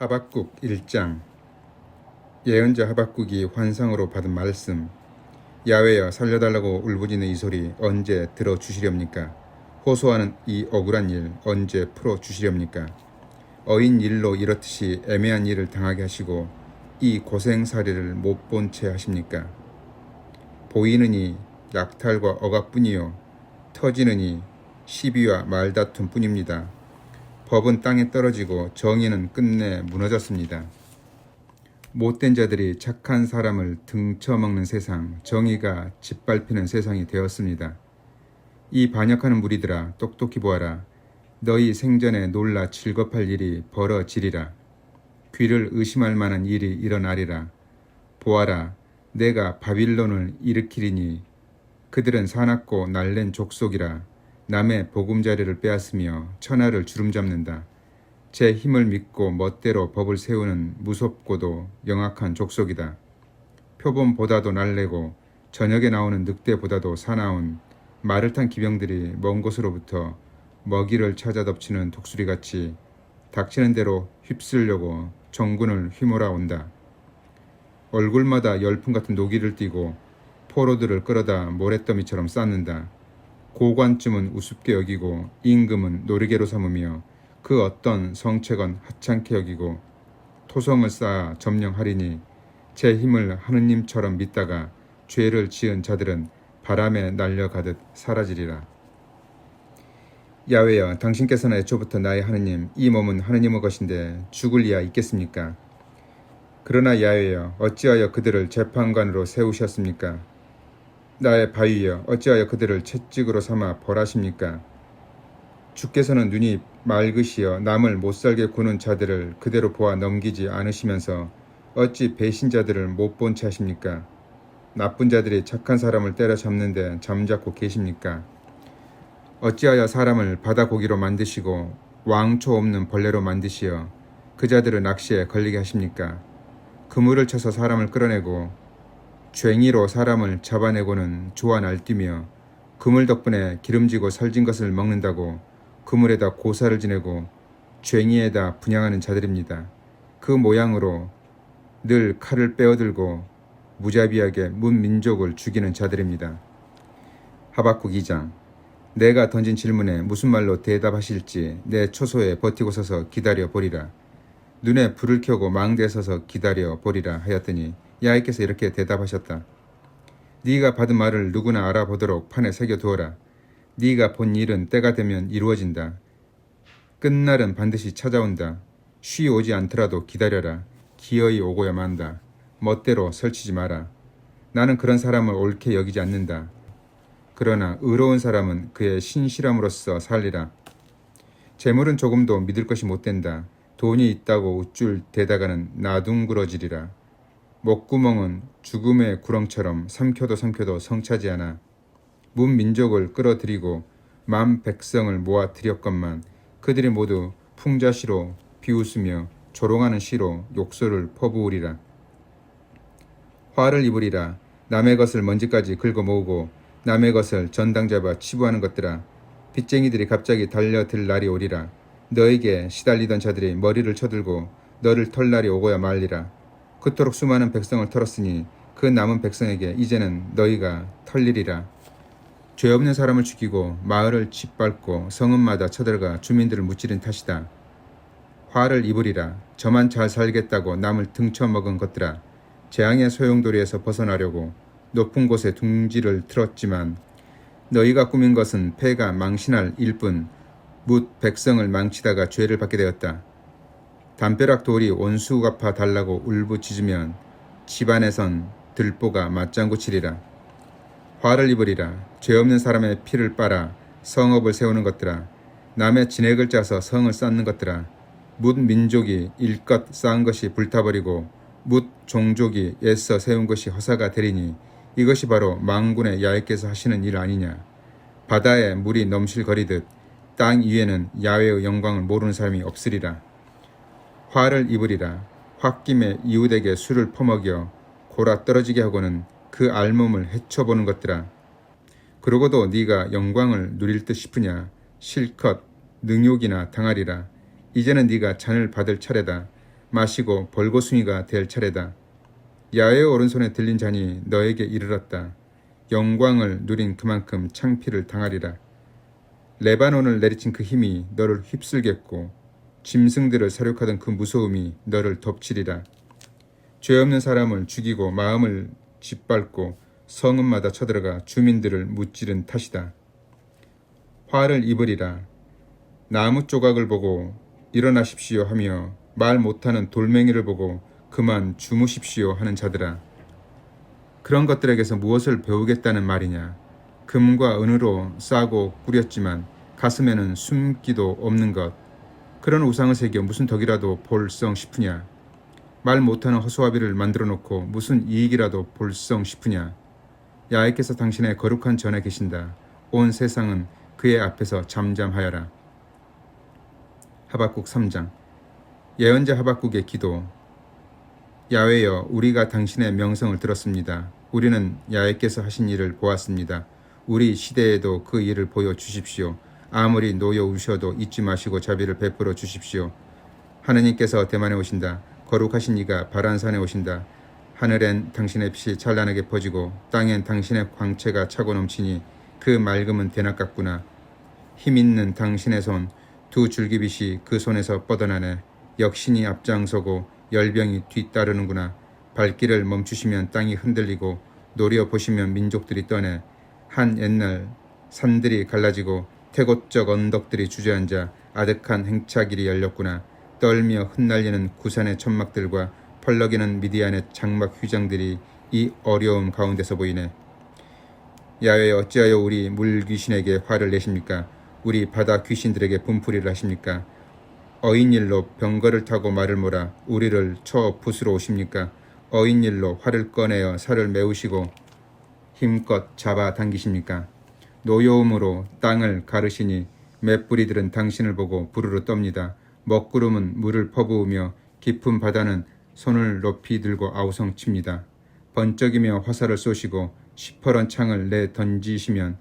하박국 1장 예언자 하박국이 환상으로 받은 말씀 야외여 살려달라고 울부짖는 이 소리 언제 들어주시렵니까? 호소하는 이 억울한 일 언제 풀어주시렵니까? 어인 일로 이렇듯이 애매한 일을 당하게 하시고 이 고생살이를 못 본 채 하십니까? 보이느니 약탈과 억압뿐이요 터지느니 시비와 말다툼 뿐입니다. 법은 땅에 떨어지고 정의는 끝내 무너졌습니다. 못된 자들이 착한 사람을 등쳐먹는 세상, 정의가 짓밟히는 세상이 되었습니다. 이 반역하는 무리들아 똑똑히 보아라. 너희 생전에 놀라 즐겁할 일이 벌어지리라. 귀를 의심할 만한 일이 일어나리라. 보아라, 내가 바빌론을 일으키리니 그들은 사납고 날랜 족속이라 남의 보금자리를 빼앗으며 천하를 주름잡는다. 제 힘을 믿고 멋대로 법을 세우는 무섭고도 영악한 족속이다. 표범보다도 날래고 저녁에 나오는 늑대보다도 사나운 말을 탄 기병들이 먼 곳으로부터 먹이를 찾아 덮치는 독수리같이 닥치는 대로 휩쓸려고 정군을 휘몰아 온다. 얼굴마다 열풍 같은 노기를 띠고 포로들을 끌어다 모래더미처럼 쌓는다. 고관쯤은 우습게 여기고 임금은 노리개로 삼으며 그 어떤 성책은 하찮게 여기고 토성을 쌓아 점령하리니 제 힘을 하느님처럼 믿다가 죄를 지은 자들은 바람에 날려가듯 사라지리라. 야외여 당신께서는 애초부터 나의 하느님 이 몸은 하느님의 것인데 죽을 리야 있겠습니까? 그러나 야외여 어찌하여 그들을 재판관으로 세우셨습니까? 나의 바위여 어찌하여 그들을 채찍으로 삼아 벌하십니까? 주께서는 눈이 맑으시어 남을 못살게 구는 자들을 그대로 보아 넘기지 않으시면서 어찌 배신자들을 못 본 채 하십니까? 나쁜 자들이 착한 사람을 때려잡는데 잠자코 계십니까? 어찌하여 사람을 바다 고기로 만드시고 왕초 없는 벌레로 만드시어 그 자들을 낚시에 걸리게 하십니까? 그물을 쳐서 사람을 끌어내고 쟁이로 사람을 잡아내고는 좋아 날뛰며 그물 덕분에 기름지고 살진 것을 먹는다고 그물에다 고사를 지내고 쟁이에다 분양하는 자들입니다. 그 모양으로 늘 칼을 빼어들고 무자비하게 문민족을 죽이는 자들입니다. 하박국 2장 내가 던진 질문에 무슨 말로 대답하실지 내 초소에 버티고 서서 기다려 보리라. 눈에 불을 켜고 망대에 서서 기다려 보리라 하였더니 야훼께서 이렇게 대답하셨다. 네가 받은 말을 누구나 알아보도록 판에 새겨 두어라. 네가 본 일은 때가 되면 이루어진다. 끝날은 반드시 찾아온다. 쉬 오지 않더라도 기다려라. 기어이 오고야 만다. 멋대로 설치지 마라. 나는 그런 사람을 옳게 여기지 않는다. 그러나 의로운 사람은 그의 신실함으로써 살리라. 재물은 조금도 믿을 것이 못 된다. 돈이 있다고 우쭐 대다가는 나둥그러지리라. 목구멍은 죽음의 구렁처럼 삼켜도 삼켜도 성차지 않아. 문 민족을 끌어들이고 만 백성을 모아 들였건만 그들이 모두 풍자시로 비웃으며 조롱하는 시로 욕설을 퍼부으리라. 화를 입으리라. 남의 것을 먼지까지 긁어 모으고 남의 것을 전당 잡아 치부하는 것들아. 빚쟁이들이 갑자기 달려들 날이 오리라. 너에게 시달리던 자들이 머리를 쳐들고 너를 털 날이 오고야 말리라. 그토록 수많은 백성을 털었으니 그 남은 백성에게 이제는 너희가 털리리라. 죄 없는 사람을 죽이고 마을을 짓밟고 성읍마다 쳐들어가 주민들을 무찌른 탓이다. 화를 입으리라. 저만 잘 살겠다고 남을 등쳐먹은 것들아. 재앙의 소용돌이에서 벗어나려고 높은 곳에 둥지를 틀었지만 너희가 꾸민 것은 폐가 망신할 일뿐 묻 백성을 망치다가 죄를 받게 되었다. 담벼락 돌이 원수 갚아 달라고 울부짖으면 집안에선 들보가 맞장구 치리라. 화를 입으리라. 죄 없는 사람의 피를 빨아 성읍을 세우는 것들아. 남의 진액을 짜서 성을 쌓는 것들아. 묻 민족이 일껏 쌓은 것이 불타버리고 묻 종족이 애써 세운 것이 허사가 되리니 이것이 바로 망군의 야훼께서 하시는 일 아니냐. 바다에 물이 넘실거리듯 땅 위에는 야훼의 영광을 모르는 사람이 없으리라. 화를 입으리라. 홧김에 이웃에게 술을 퍼먹여 골아 떨어지게 하고는 그 알몸을 헤쳐보는 것들아. 그러고도 네가 영광을 누릴 듯 싶으냐. 실컷 능욕이나 당하리라. 이제는 네가 잔을 받을 차례다. 마시고 벌거숭이가 될 차례다. 야외의 오른손에 들린 잔이 너에게 이르렀다. 영광을 누린 그만큼 창피를 당하리라. 레바논을 내리친 그 힘이 너를 휩쓸겠고 짐승들을 사륙하던 그 무서움이 너를 덮치리라. 죄 없는 사람을 죽이고 마음을 짓밟고 성읍마다 쳐들어가 주민들을 무찌른 탓이다. 화를 입으리라. 나무 조각을 보고 일어나십시오 하며 말 못하는 돌멩이를 보고 그만 주무십시오 하는 자들아. 그런 것들에게서 무엇을 배우겠다는 말이냐. 금과 은으로 싸고 꾸렸지만 가슴에는 숨기도 없는 것. 그런 우상을 새겨 무슨 덕이라도 볼성 싶으냐. 말 못하는 허수아비를 만들어 놓고 무슨 이익이라도 볼성 싶으냐. 야훼께서 당신의 거룩한 전에 계신다. 온 세상은 그의 앞에서 잠잠하여라. 하박국 3장 예언자 하박국의 기도 야훼여 우리가 당신의 명성을 들었습니다. 우리는 야훼께서 하신 일을 보았습니다. 우리 시대에도 그 일을 보여 주십시오. 아무리 놓여 우셔도 잊지 마시고 자비를 베풀어 주십시오. 하느님께서 대만에 오신다. 거룩하신 이가 바란산에 오신다. 하늘엔 당신의 빛이 찬란하게 퍼지고 땅엔 당신의 광채가 차고 넘치니 그 맑음은 대낮 같구나. 힘 있는 당신의 손, 두 줄기빛이 그 손에서 뻗어나네. 역신이 앞장서고 열병이 뒤따르는구나. 발길을 멈추시면 땅이 흔들리고 노려 보시면 민족들이 떠내. 한 옛날 산들이 갈라지고 태곶적 언덕들이 주저앉아 아득한 행차길이 열렸구나. 떨며 흩날리는 구산의 천막들과 펄럭이는 미디안의 장막 휘장들이 이 어려움 가운데서 보이네. 야외 어찌하여 우리 물 귀신에게 화를 내십니까? 우리 바다 귀신들에게 분풀이를 하십니까? 어인일로 병거를 타고 말을 몰아 우리를 쳐 부수러 오십니까? 어인일로 활을 꺼내어 살을 메우시고 힘껏 잡아 당기십니까? 노여움으로 땅을 가르시니 맷뿌리들은 당신을 보고 부르르 떱니다. 먹구름은 물을 퍼부으며 깊은 바다는 손을 높이 들고 아우성칩니다. 번쩍이며 화살을 쏘시고 시퍼런 창을 내 던지시면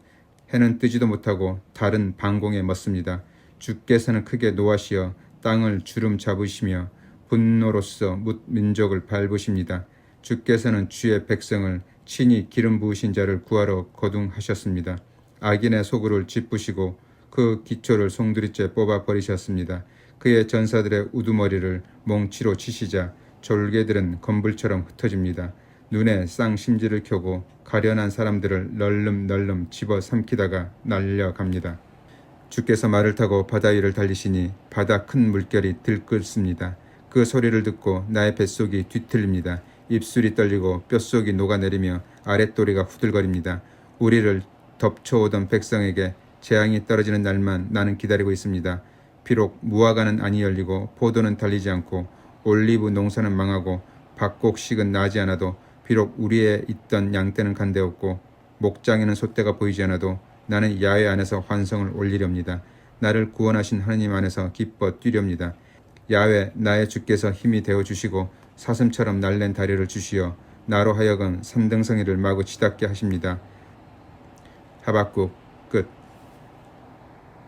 해는 뜨지도 못하고 달은 방공에 멎습니다. 주께서는 크게 노하시어 땅을 주름 잡으시며 분노로서 뭇 민족을 밟으십니다. 주께서는 주의 백성을 친히 기름 부으신 자를 구하러 거둥하셨습니다. 악인의 소굴을 짚으시고 그 기초를 송두리째 뽑아 버리셨습니다. 그의 전사들의 우두머리를 몽치로 치시자 졸개들은 건불처럼 흩어집니다. 눈에 쌍심지를 켜고 가련한 사람들을 널름널름 집어 삼키다가 날려갑니다. 주께서 말을 타고 바다 위를 달리시니 바다 큰 물결이 들끓습니다. 그 소리를 듣고 나의 뱃속이 뒤틀립니다. 입술이 떨리고 뼛속이 녹아내리며 아랫도리가 후들거립니다. 우리를 덮쳐오던 백성에게 재앙이 떨어지는 날만 나는 기다리고 있습니다. 비록 무화과는 아니 열리고 포도는 달리지 않고 올리브 농사는 망하고 박곡식은 나지 않아도 비록 우리에 있던 양떼는 간데없고 목장에는 소떼가 보이지 않아도 나는 야외 안에서 환성을 올리렵니다. 나를 구원하신 하나님 안에서 기뻐 뛰렵니다. 야외 나의 주께서 힘이 되어 주시고 사슴처럼 날랜 다리를 주시어 나로 하여금 산등성이를 마구 치닫게 하십니다. 하박국 끝